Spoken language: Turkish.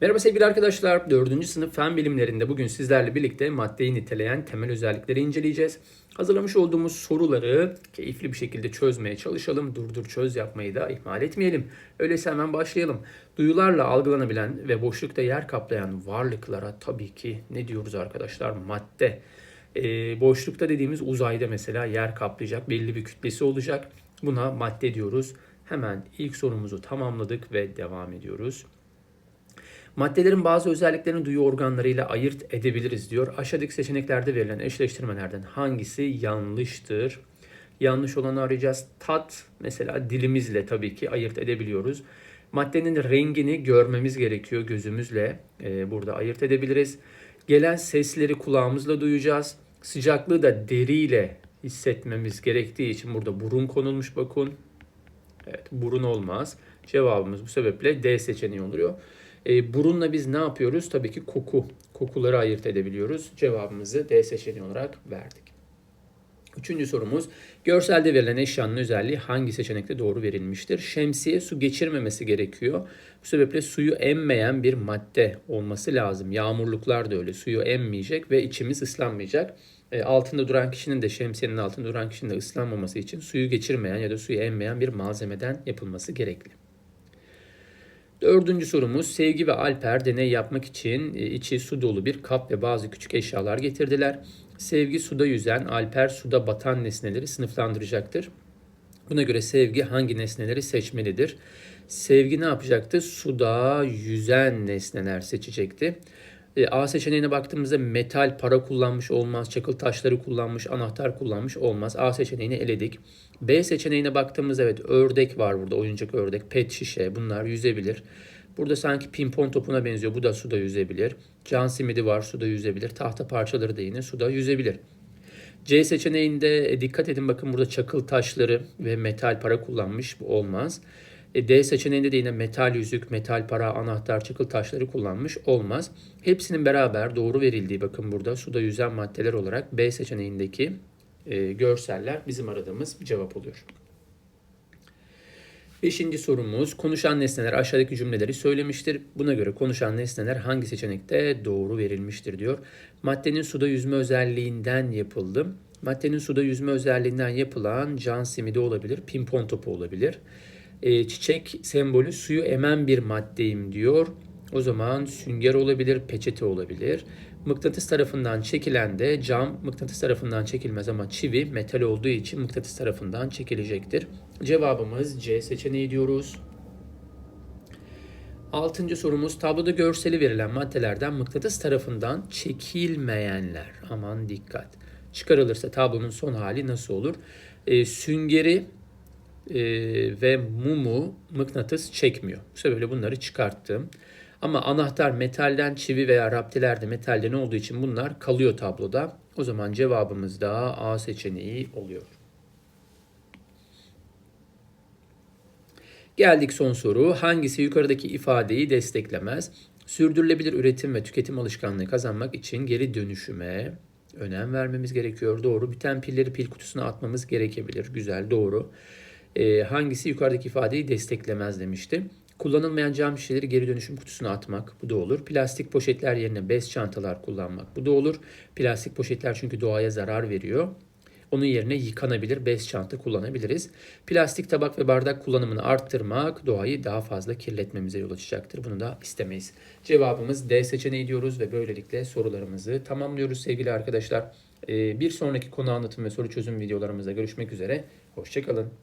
Merhaba sevgili arkadaşlar. 4. sınıf fen bilimlerinde bugün sizlerle birlikte maddeyi niteleyen temel özellikleri inceleyeceğiz. Hazırlamış olduğumuz soruları keyifli bir şekilde çözmeye çalışalım. Durdur çöz yapmayı da ihmal etmeyelim. Öyleyse hemen başlayalım. Duyularla algılanabilen ve boşlukta yer kaplayan varlıklara tabii ki ne diyoruz arkadaşlar? Madde. Ee, boşlukta dediğimiz uzayda mesela yer kaplayacak belli bir kütlesi olacak. Buna madde diyoruz. Hemen ilk sorumuzu tamamladık ve devam ediyoruz. Maddelerin bazı özelliklerini duyu organlarıyla ayırt edebiliriz diyor. Aşağıdaki seçeneklerde verilen eşleştirmelerden hangisi yanlıştır? Yanlış olanı arayacağız. Tat mesela dilimizle tabii ki ayırt edebiliyoruz. Maddenin rengini görmemiz gerekiyor gözümüzle. Ee, burada ayırt edebiliriz. Gelen sesleri kulağımızla duyacağız. Sıcaklığı da deriyle hissetmemiz gerektiği için burada burun konulmuş bakın. Evet burun olmaz. Cevabımız bu sebeple D seçeneği oluyor. E, burunla biz ne yapıyoruz? Tabii ki koku. Kokuları ayırt edebiliyoruz. Cevabımızı D seçeneği olarak verdik. Üçüncü sorumuz. Görselde verilen eşyanın özelliği hangi seçenekte doğru verilmiştir? Şemsiye su geçirmemesi gerekiyor. Bu sebeple suyu emmeyen bir madde olması lazım. Yağmurluklar da öyle. Suyu emmeyecek ve içimiz ıslanmayacak. E, altında duran kişinin de şemsiyenin altında duran kişinin de ıslanmaması için suyu geçirmeyen ya da suyu emmeyen bir malzemeden yapılması gerekli. Dördüncü sorumuz Sevgi ve Alper deney yapmak için e, içi su dolu bir kap ve bazı küçük eşyalar getirdiler. Sevgi suda yüzen, Alper suda batan nesneleri sınıflandıracaktır. Buna göre Sevgi hangi nesneleri seçmelidir? Sevgi ne yapacaktı? Suda yüzen nesneler seçecekti. E, A seçeneğine baktığımızda metal para kullanmış olmaz, çakıl taşları kullanmış, anahtar kullanmış olmaz. A seçeneğini eledik. B seçeneğine baktığımızda evet ördek var burada, oyuncak ördek, pet şişe bunlar yüzebilir. Burada sanki pimpon topuna benziyor. Bu da suda yüzebilir. Can simidi var suda yüzebilir. Tahta parçaları da yine suda yüzebilir. C seçeneğinde e, dikkat edin bakın burada çakıl taşları ve metal para kullanmış. Olmaz. E, D seçeneğinde de yine metal yüzük, metal para, anahtar, çakıl taşları kullanmış olmaz. Hepsinin beraber doğru verildiği bakın burada suda yüzen maddeler olarak B seçeneğindeki e, görseller bizim aradığımız cevap oluyor. Beşinci sorumuz konuşan nesneler aşağıdaki cümleleri söylemiştir. Buna göre konuşan nesneler hangi seçenekte doğru verilmiştir diyor. Maddenin suda yüzme özelliğinden yapıldı. Maddenin suda yüzme özelliğinden yapılan can simidi olabilir, pimpon topu olabilir. E, çiçek sembolü suyu emen bir maddeyim diyor. O zaman sünger olabilir, peçete olabilir. Mıknatıs tarafından çekilen de cam mıknatıs tarafından çekilmez ama çivi metal olduğu için mıknatıs tarafından çekilecektir. Cevabımız C seçeneği diyoruz. Altıncı sorumuz tabloda görseli verilen maddelerden mıknatıs tarafından çekilmeyenler. Aman dikkat. Çıkarılırsa tablonun son hali nasıl olur? E, süngeri e, ve mumu mıknatıs çekmiyor. Bu sebeple bunları çıkarttım. Ama anahtar metalden, çivi veya raptilerde metalden olduğu için bunlar kalıyor tabloda. O zaman cevabımız da A seçeneği oluyor. Geldik son soru. Hangisi yukarıdaki ifadeyi desteklemez? Sürdürülebilir üretim ve tüketim alışkanlığı kazanmak için geri dönüşüme önem vermemiz gerekiyor. Doğru. Biten pilleri pil kutusuna atmamız gerekebilir. Güzel, doğru. Ee, hangisi yukarıdaki ifadeyi desteklemez demişti. Kullanılmayan cam şişeleri geri dönüşüm kutusuna atmak. Bu da olur. Plastik poşetler yerine bez çantalar kullanmak. Bu da olur. Plastik poşetler çünkü doğaya zarar veriyor. Onun yerine yıkanabilir bez çanta kullanabiliriz. Plastik tabak ve bardak kullanımını arttırmak doğayı daha fazla kirletmemize yol açacaktır. Bunu da istemeyiz. Cevabımız D seçeneği diyoruz ve böylelikle sorularımızı tamamlıyoruz sevgili arkadaşlar. Ee, Bir sonraki konu anlatım ve soru çözüm videolarımızda görüşmek üzere. Hoşçakalın.